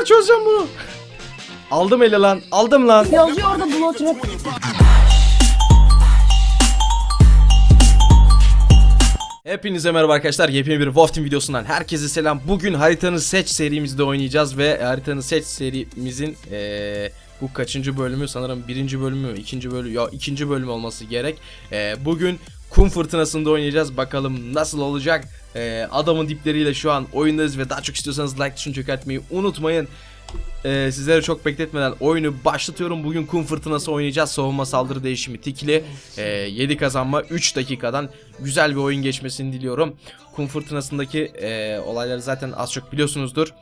sefer çözeceğim bunu. Aldım eli lan. Aldım lan. Yazıyor orada blood trap. Hepinize merhaba arkadaşlar. Yepyeni bir Wolf Team videosundan herkese selam. Bugün haritanı seç serimizde oynayacağız ve haritanı seç serimizin eee, bu kaçıncı bölümü sanırım birinci bölümü, ikinci bölümü, ya ikinci bölüm olması gerek. Eee, bugün kum fırtınasında oynayacağız. Bakalım nasıl olacak. Eee, adamın dipleriyle şu an oyundayız ve daha çok istiyorsanız like tuşunu çökertmeyi unutmayın. Ee, sizleri çok bekletmeden oyunu başlatıyorum. Bugün kum fırtınası oynayacağız. Savunma saldırı değişimi tikli. Ee, 7 kazanma 3 dakikadan güzel bir oyun geçmesini diliyorum. Kum fırtınasındaki e, olayları zaten az çok biliyorsunuzdur.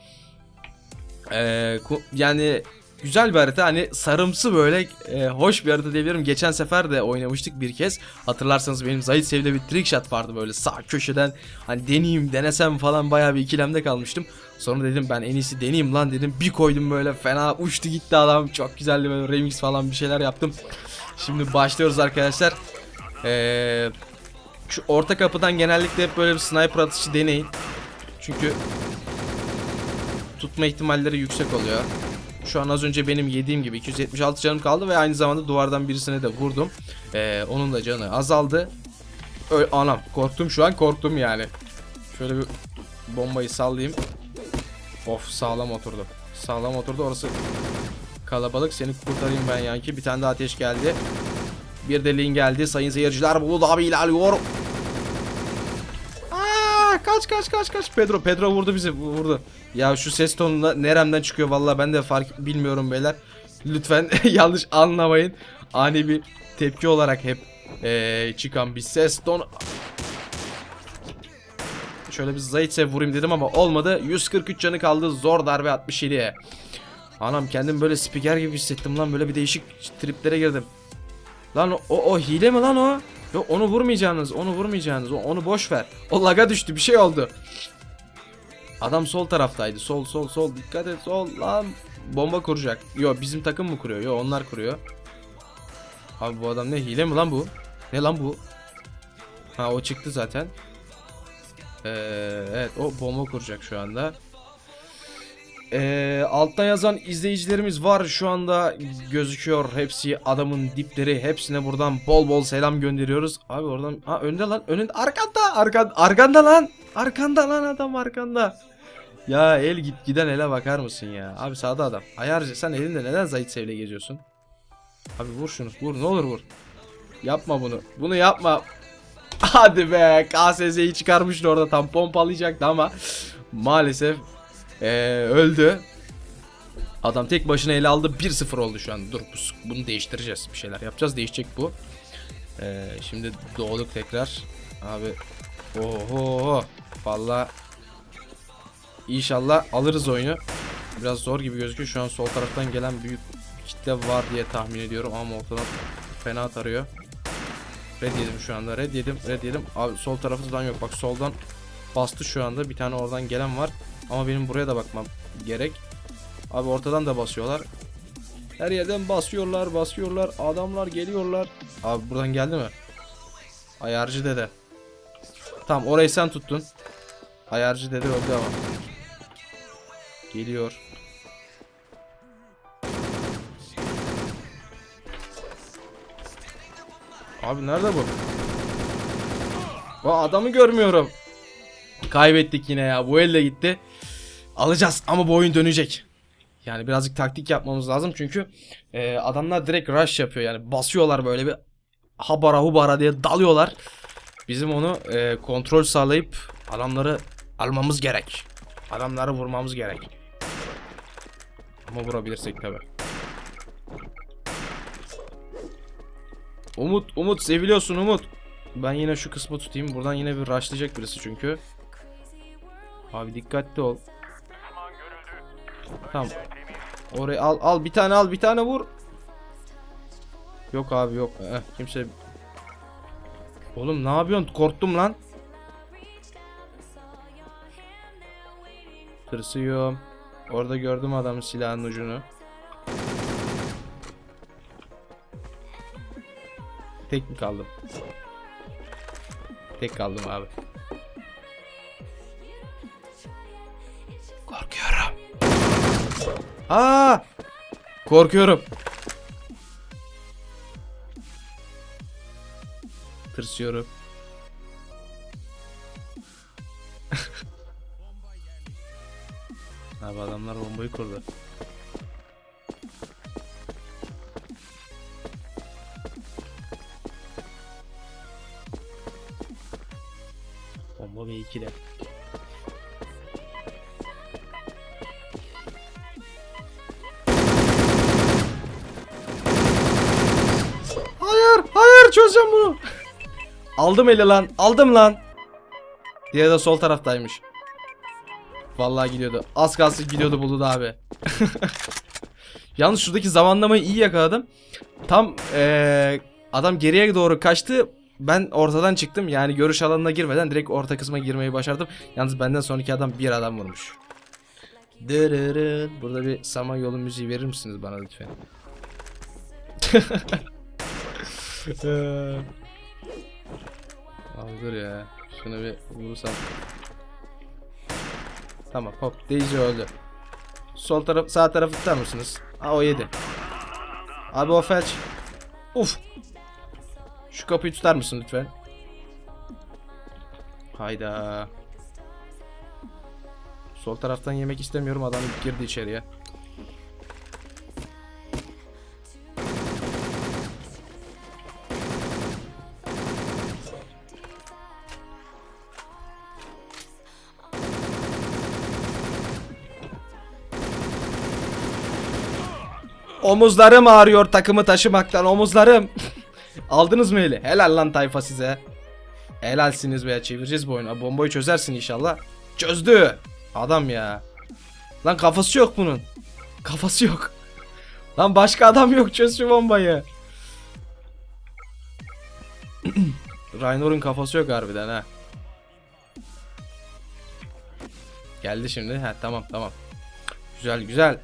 Ee, yani güzel bir harita hani sarımsı böyle e, hoş bir harita diyebilirim. Geçen sefer de oynamıştık bir kez. Hatırlarsanız benim Zahit Sev'le bir trick shot vardı böyle sağ köşeden hani deneyeyim denesem falan bayağı bir ikilemde kalmıştım. Sonra dedim ben en iyisi deneyeyim lan dedim. Bir koydum böyle fena uçtu gitti adam. Çok güzeldi böyle remix falan bir şeyler yaptım. Şimdi başlıyoruz arkadaşlar. Ee, şu orta kapıdan genellikle hep böyle bir sniper atışı deneyin. Çünkü tutma ihtimalleri yüksek oluyor. Şu an az önce benim yediğim gibi 276 canım kaldı ve aynı zamanda duvardan birisine de vurdum. Ee, onun da canı azaldı. Öyle, anam korktum şu an korktum yani. Şöyle bir bombayı sallayayım. Of sağlam oturdu. Sağlam oturdu orası kalabalık. Seni kurtarayım ben yanki. Bir tane daha ateş geldi. Bir deliğin geldi. Sayın seyirciler Bulut abi ilerliyor. Kaç kaç kaç kaç. Pedro Pedro vurdu bizi vu- vurdu. Ya şu ses tonu da neremden çıkıyor vallahi ben de fark bilmiyorum beyler. Lütfen yanlış anlamayın. Ani bir tepki olarak hep eee, çıkan bir ses tonu. Şöyle bir Zayt'e vurayım dedim ama olmadı. 143 canı kaldı. Zor darbe 67'ye. Anam kendim böyle spiker gibi hissettim lan. Böyle bir değişik triplere girdim. Lan o, o hile mi lan o? Yok onu vurmayacaksınız. Onu vurmayacaksınız. Onu boş ver. O laga düştü. Bir şey oldu. Adam sol taraftaydı. Sol sol sol. Dikkat et sol lan. Bomba kuracak. Yo bizim takım mı kuruyor? Yo onlar kuruyor. Abi bu adam ne hile mi lan bu? Ne lan bu? Ha o çıktı zaten. Ee, evet o bomba kuracak şu anda. Ee, alttan yazan izleyicilerimiz var şu anda gözüküyor hepsi adamın dipleri hepsine buradan bol bol selam gönderiyoruz. Abi oradan ha önde lan önünde arkanda arkan arkanda lan arkanda lan adam arkanda. Ya el git giden ele bakar mısın ya? Abi sağda adam. Ayarcı sen elinde neden Zahit Sev'le geziyorsun? Abi vur şunu vur ne olur vur. Yapma bunu. Bunu yapma. Hadi be KSS'yi çıkarmıştı orada tam pompalayacaktı ama maalesef eee, öldü. Adam tek başına ele aldı 1-0 oldu şu an. Dur bu- bunu değiştireceğiz. Bir şeyler yapacağız. Değişecek bu. Eee, şimdi doğduk tekrar. Abi oho valla İnşallah alırız oyunu. Biraz zor gibi gözüküyor. Şu an sol taraftan gelen büyük kitle var diye tahmin ediyorum ama ortadan fena tarıyor. Red yedim şu anda. Red yedim. Red yedim. Abi sol tarafından yok. Bak soldan bastı şu anda. Bir tane oradan gelen var. Ama benim buraya da bakmam gerek. Abi ortadan da basıyorlar. Her yerden basıyorlar, basıyorlar. Adamlar geliyorlar. Abi buradan geldi mi? Ayarcı dede. Tamam orayı sen tuttun. Ayarcı dede öldü ama. Geliyor. Abi nerede bu? O adamı görmüyorum. Kaybettik yine ya. Bu elle gitti. Alacağız ama bu oyun dönecek. Yani birazcık taktik yapmamız lazım çünkü e, adamlar direkt rush yapıyor yani basıyorlar böyle bir habara hubara diye dalıyorlar. Bizim onu e, kontrol sağlayıp adamları almamız gerek. Adamları vurmamız gerek. Ama vurabilirsek tabi. Umut, Umut seviliyorsun Umut. Ben yine şu kısmı tutayım. Buradan yine bir rushlayacak birisi çünkü. Abi dikkatli ol. Tamam. Orayı al al bir tane al bir tane vur. Yok abi yok. Eh, kimse Oğlum ne yapıyorsun? Korktum lan. Tırsıyorum. Orada gördüm adamın silahın ucunu. Tek mi kaldım? Tek kaldım abi. Aa! Korkuyorum. Tırsıyorum. Abi adamlar bombayı kurdu. Bomba B2'de. Çözeceğim bunu. Aldım eli lan, aldım lan. Diğeri de sol taraftaymış. Vallahi gidiyordu. Az kalsın gidiyordu Bulut abi. Yalnız şuradaki zamanlamayı iyi yakaladım. Tam eee, adam geriye doğru kaçtı. Ben ortadan çıktım. Yani görüş alanına girmeden direkt orta kısma girmeyi başardım. Yalnız benden sonraki adam bir adam vurmuş. Burada bir sama yolu müziği verir misiniz bana lütfen? Abi dur ya. Şunu bir vursam. Tamam hop Daisy öldü. Sol taraf sağ tarafı tutar mısınız? Aa o yedi. Abi o felç. Uf. Şu kapıyı tutar mısın lütfen? Hayda. Sol taraftan yemek istemiyorum adam girdi içeriye. Omuzlarım ağrıyor takımı taşımaktan omuzlarım. Aldınız mı eli? Helal lan tayfa size. Helalsiniz veya çevireceğiz bu oyunu. Bombayı çözersin inşallah. Çözdü. Adam ya. Lan kafası yok bunun. Kafası yok. Lan başka adam yok çöz şu bombayı. Raynor'un kafası yok harbiden ha. Geldi şimdi. Ha tamam tamam. Güzel güzel.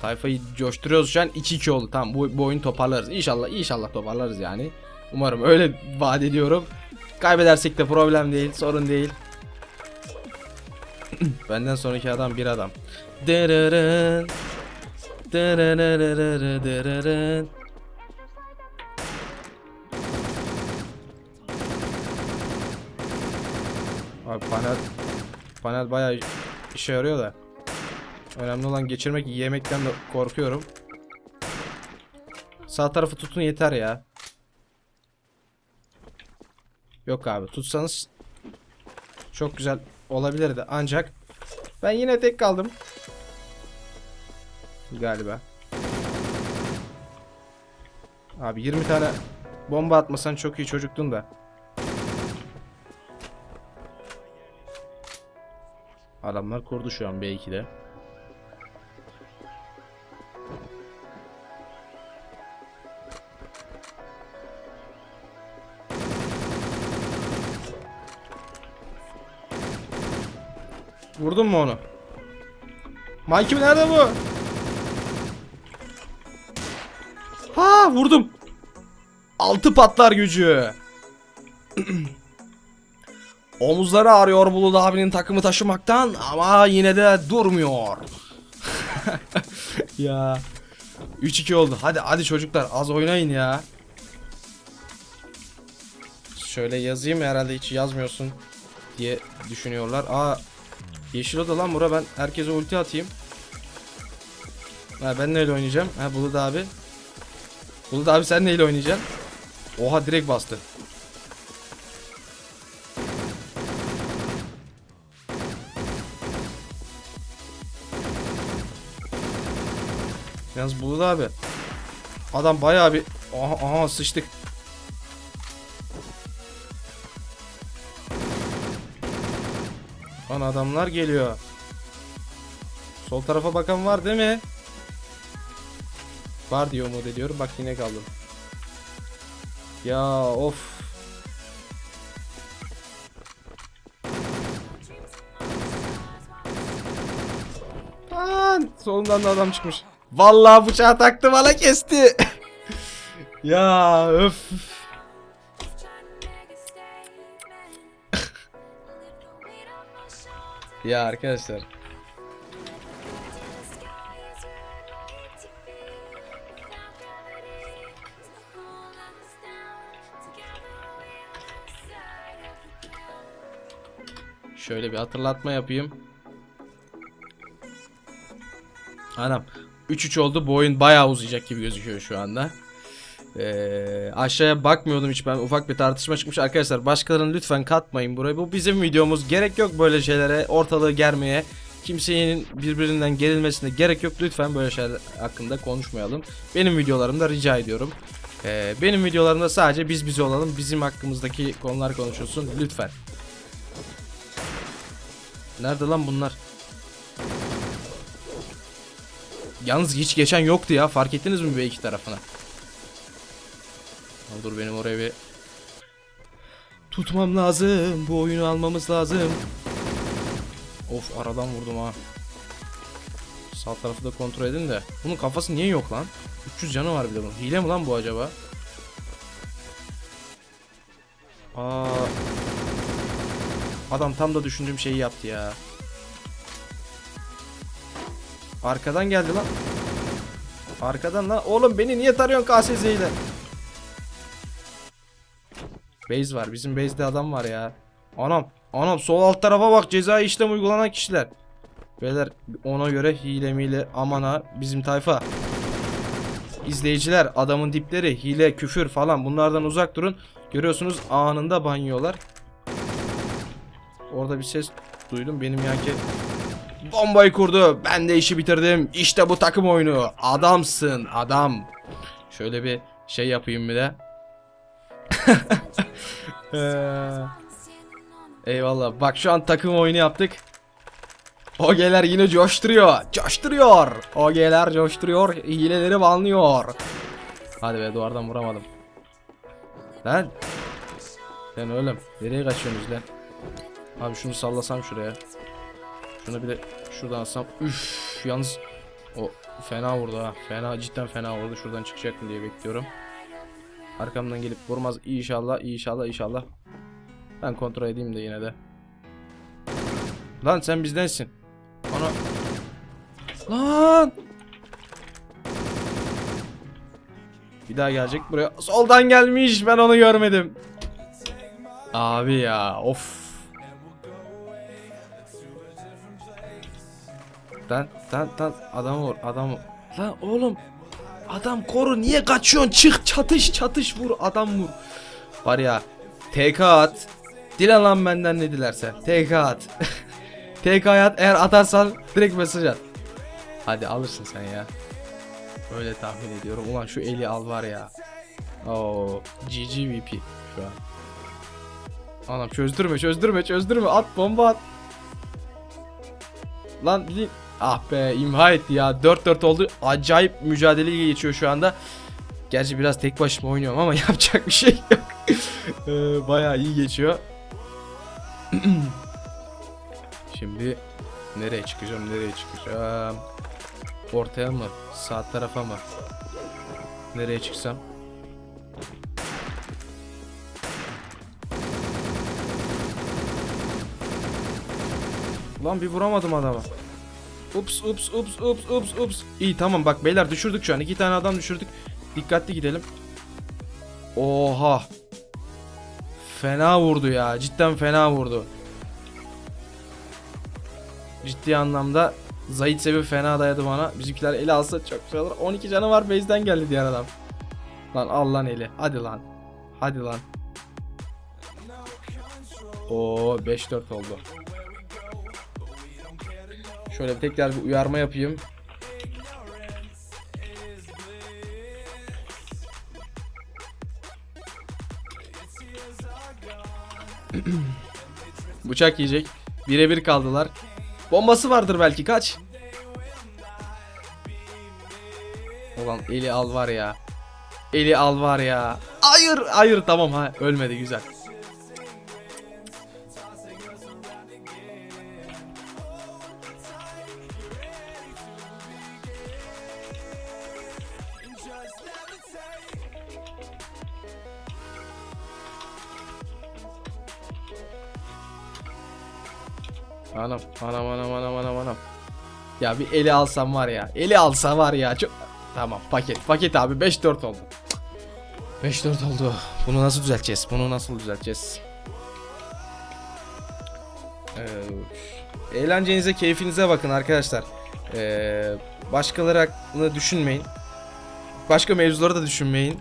Tayfayı coşturuyoruz şu an 2-2 oldu. Tamam bu, bu oyun toparlarız. İnşallah inşallah toparlarız yani. Umarım öyle vaat ediyorum. Kaybedersek de problem değil, sorun değil. Benden sonraki adam bir adam. Dırırın. Dırırırırırı panel panel bayağı işe yarıyor da. Önemli olan geçirmek yemekten de korkuyorum. Sağ tarafı tutun yeter ya. Yok abi tutsanız çok güzel olabilirdi ancak ben yine tek kaldım. Galiba. Abi 20 tane bomba atmasan çok iyi çocuktun da. Adamlar kurdu şu an B2'de. Vurdun mu onu? Mike'im nerede bu? Ha vurdum. Altı patlar gücü. Omuzları ağrıyor Bulut abinin takımı taşımaktan ama yine de durmuyor. ya. 3-2 oldu. Hadi hadi çocuklar az oynayın ya. Şöyle yazayım herhalde hiç yazmıyorsun diye düşünüyorlar. Aa Yeşil oda lan bura ben herkese ulti atayım. Ha ben neyle oynayacağım? Ha Bulut abi. Bulut abi sen neyle oynayacaksın? Oha direkt bastı. Yalnız Bulut abi. Adam bayağı bir aha, aha sıçtık. Lan adamlar geliyor. Sol tarafa bakan var değil mi? Var diyor umut ediyorum. Bak yine kaldım. Ya of. Lan solundan da adam çıkmış. Vallahi bıçağı taktı bana kesti. ya öf. Ya arkadaşlar. Şöyle bir hatırlatma yapayım. Anam 3-3 oldu. Bu oyun bayağı uzayacak gibi gözüküyor şu anda. Ee, aşağıya bakmıyordum hiç ben ufak bir tartışma çıkmış. Arkadaşlar başkalarını lütfen katmayın buraya bu bizim videomuz. Gerek yok böyle şeylere ortalığı germeye. Kimsenin birbirinden gerilmesine gerek yok. Lütfen böyle şeyler hakkında konuşmayalım. Benim videolarımda rica ediyorum. Ee, benim videolarımda sadece biz biz olalım. Bizim hakkımızdaki konular konuşulsun. Lütfen. Nerede lan bunlar? Yalnız hiç geçen yoktu ya. Fark ettiniz mi bu iki tarafına Ama Dur benim oraya bir tutmam lazım. Bu oyunu almamız lazım. Of aradan vurdum ha. Sağ tarafı da kontrol edin de. Bunun kafası niye yok lan? 300 canı var bir de bunun. Hile mi lan bu acaba? Aa. Adam tam da düşündüğüm şeyi yaptı ya. Arkadan geldi lan. Arkadan lan. Oğlum beni niye tarıyorsun KSZ ile? Base var. Bizim base'de adam var ya. Anam. Anam sol alt tarafa bak. Cezai işlem uygulanan kişiler. Beyler ona göre hile mile aman ha bizim tayfa. İzleyiciler adamın dipleri hile küfür falan bunlardan uzak durun. Görüyorsunuz anında banyolar. Orada bir ses duydum benim yanki. Bombayı kurdu. Ben de işi bitirdim. İşte bu takım oyunu. Adamsın adam. Şöyle bir şey yapayım bir de. Ee, Eyvallah. Bak şu an takım oyunu yaptık. OG'ler yine coşturuyor. Coşturuyor. OG'ler coşturuyor. Hileleri banlıyor. Hadi be duvardan vuramadım. Lan. Sen oğlum. Nereye kaçıyorsunuz lan? Abi şunu sallasam şuraya. Şunu bir de şuradan alsam. Üf, yalnız o fena vurdu ha. Fena cidden fena vurdu. Şuradan çıkacak mı diye bekliyorum. Arkamdan gelip vurmaz inşallah inşallah inşallah. Ben kontrol edeyim de yine de. Lan sen bizdensin. Ana. Lan. Bir daha gelecek buraya. Soldan gelmiş ben onu görmedim. Abi ya of. Lan lan lan adam vur adam vur. Lan oğlum Adam koru niye kaçıyorsun? Çık çatış çatış vur adam vur. Var ya TK at. Dile lan benden ne dilerse. TK at. TK at eğer atarsan direkt mesaj at. Hadi alırsın sen ya. Öyle tahmin ediyorum. Ulan şu eli al var ya. Oo, GG VP şu an. Anam çözdürme çözdürme çözdürme at bomba at. Lan li- Ah be imha etti ya. 4-4 oldu. Acayip mücadele geçiyor şu anda. Gerçi biraz tek başıma oynuyorum ama yapacak bir şey yok. Ee, Baya iyi geçiyor. Şimdi nereye çıkacağım nereye çıkacağım? Ortaya mı? Sağ tarafa mı? Nereye çıksam? Lan bir vuramadım adama Ups ups ups ups ups ups. İyi tamam bak beyler düşürdük şu an. iki tane adam düşürdük. Dikkatli gidelim. Oha. Fena vurdu ya. Cidden fena vurdu. Ciddi anlamda Zahit sebebi fena dayadı bana. Bizimkiler eli alsa çok güzel olur. 12 canı var base'den geldi diğer adam. Lan al lan eli. Hadi lan. Hadi lan. Oo 5-4 oldu. Şöyle tekrar bir uyarma yapayım. Bıçak yiyecek. Birebir kaldılar. Bombası vardır belki kaç. Ulan eli al var ya. Eli al var ya. Hayır hayır tamam ha ölmedi güzel. Anam anam anam anam anam anam. Ya bir eli alsam var ya. Eli alsa var ya. Çok... Tamam paket. Paket abi 5-4 oldu. 5-4 oldu. Bunu nasıl düzelteceğiz? Bunu nasıl düzelteceğiz? Ee, eğlencenize, keyfinize bakın arkadaşlar. Ee, başkaları hakkında düşünmeyin. Başka mevzuları da düşünmeyin.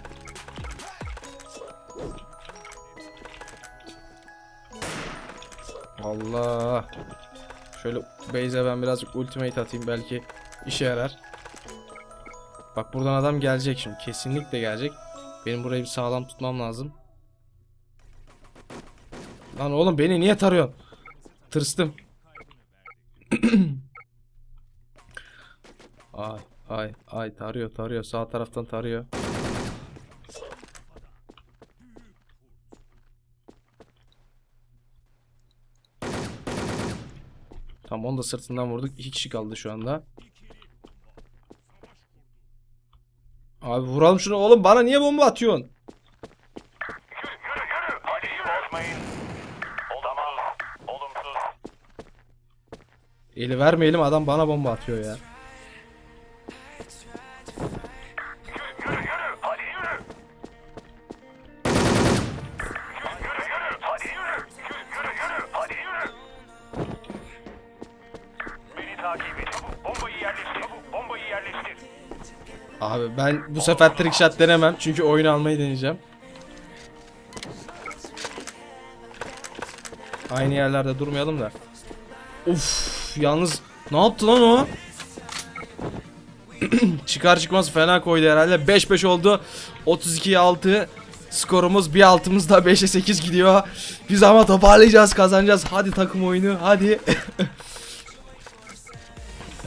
Allah. Şöyle base'e ben birazcık ultimate atayım belki işe yarar. Bak buradan adam gelecek şimdi. Kesinlikle gelecek. Benim burayı bir sağlam tutmam lazım. Lan oğlum beni niye tarıyorsun? Tırstım. ay ay ay tarıyor tarıyor sağ taraftan tarıyor. Da sırtından vurduk. İki kişi kaldı şu anda. Abi vuralım şunu oğlum bana niye bomba atıyorsun? Eli vermeyelim adam bana bomba atıyor ya. Ben bu sefer trick shot denemem çünkü oyunu almayı deneyeceğim. Aynı yerlerde durmayalım da. Uf, yalnız ne yaptı lan o? Çıkar çıkmaz fena koydu herhalde. 5-5 oldu. 32'ye 6. Skorumuz bir altımız da 5'e 8 gidiyor. Biz ama toparlayacağız, kazanacağız. Hadi takım oyunu, hadi.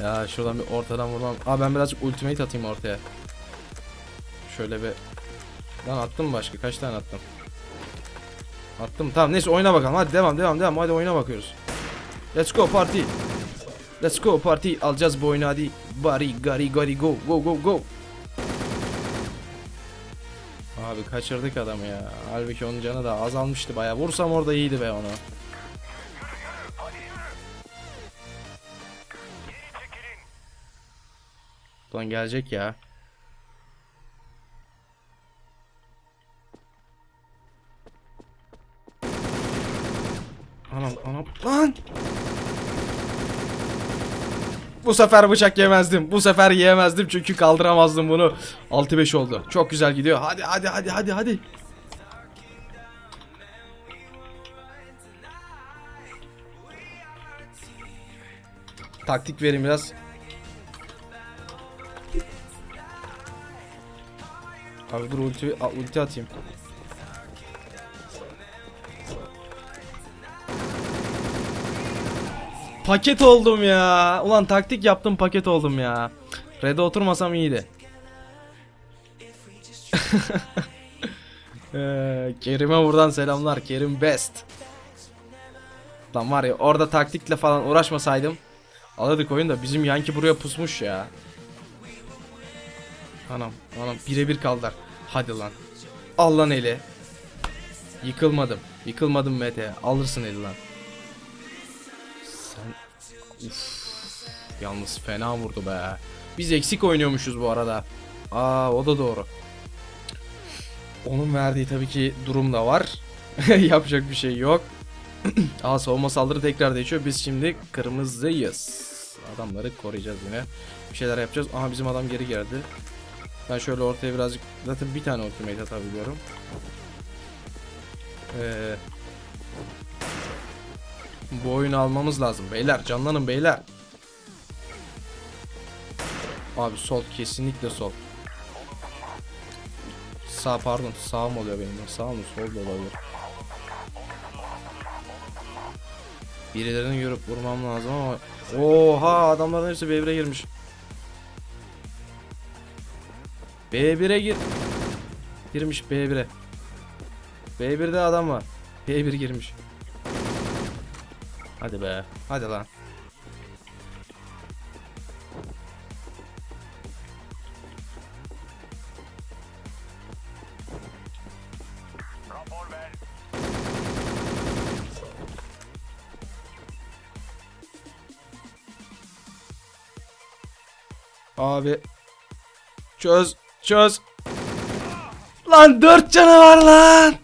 ya şuradan bir ortadan vurmam. Aa ben birazcık ultimate atayım ortaya. Şöyle bir Lan attım başka? Kaç tane attım? Attım. Tamam neyse oyuna bakalım. Hadi devam devam devam. Hadi oyuna bakıyoruz. Let's go party. Let's go party. Alacağız bu oyunu hadi. Bari gari gari go go go go. Abi kaçırdık adamı ya. Halbuki onun canı da azalmıştı bayağı. Vursam orada iyiydi be onu. Ulan gelecek ya. Anam anam lan. Bu sefer bıçak yemezdim. Bu sefer yiyemezdim çünkü kaldıramazdım bunu. 6-5 oldu. Çok güzel gidiyor. Hadi hadi hadi hadi hadi. Taktik verin biraz. Abi dur ulti, ulti atayım. Paket oldum ya. Ulan taktik yaptım paket oldum ya. Red'e oturmasam iyiydi. Ee, Kerim'e buradan selamlar. Kerim best. Lan var ya orada taktikle falan uğraşmasaydım alırdık oyunu da bizim Yankee buraya pusmuş ya. Anam anam birebir kaldılar. Hadi lan. Al lan eli. Yıkılmadım. Yıkılmadım Mete. Alırsın eli lan. Sen... Uf. Yalnız fena vurdu be. Biz eksik oynuyormuşuz bu arada. Aa o da doğru. Onun verdiği tabii ki durum da var. Yapacak bir şey yok. Aa savunma saldırı tekrar değişiyor. Biz şimdi kırmızıyız. Adamları koruyacağız yine. Bir şeyler yapacağız. Aha bizim adam geri geldi. Ben şöyle ortaya birazcık zaten bir tane ultimate atabiliyorum. Ee, bu oyunu almamız lazım beyler. Canlanın beyler. Abi sol kesinlikle sol. Sağ pardon sağ mı oluyor benim? Sağ mı sol da olabilir. Birilerini görüp vurmam lazım ama Oha adamların hepsi B1'e girmiş. B1'e gir. Girmiş B1'e. B1'de adam var. B1 girmiş. Hadi be. Hadi lan. Abi. Çöz. Çöz. Lan dört canavar lan.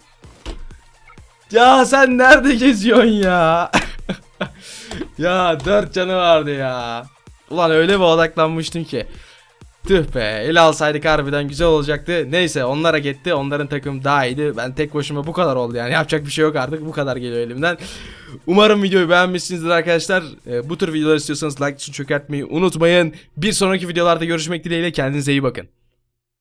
Ya sen nerede geziyorsun ya? Ya 4 canı vardı ya. Ulan öyle bir odaklanmıştım ki. Tüh be ele alsaydık harbiden güzel olacaktı. Neyse onlar hak etti. Onların takım daha iyiydi. Ben tek başıma bu kadar oldu yani. Yapacak bir şey yok artık. Bu kadar geliyor elimden. Umarım videoyu beğenmişsinizdir arkadaşlar. Ee, bu tür videolar istiyorsanız like için çökertmeyi unutmayın. Bir sonraki videolarda görüşmek dileğiyle. Kendinize iyi bakın.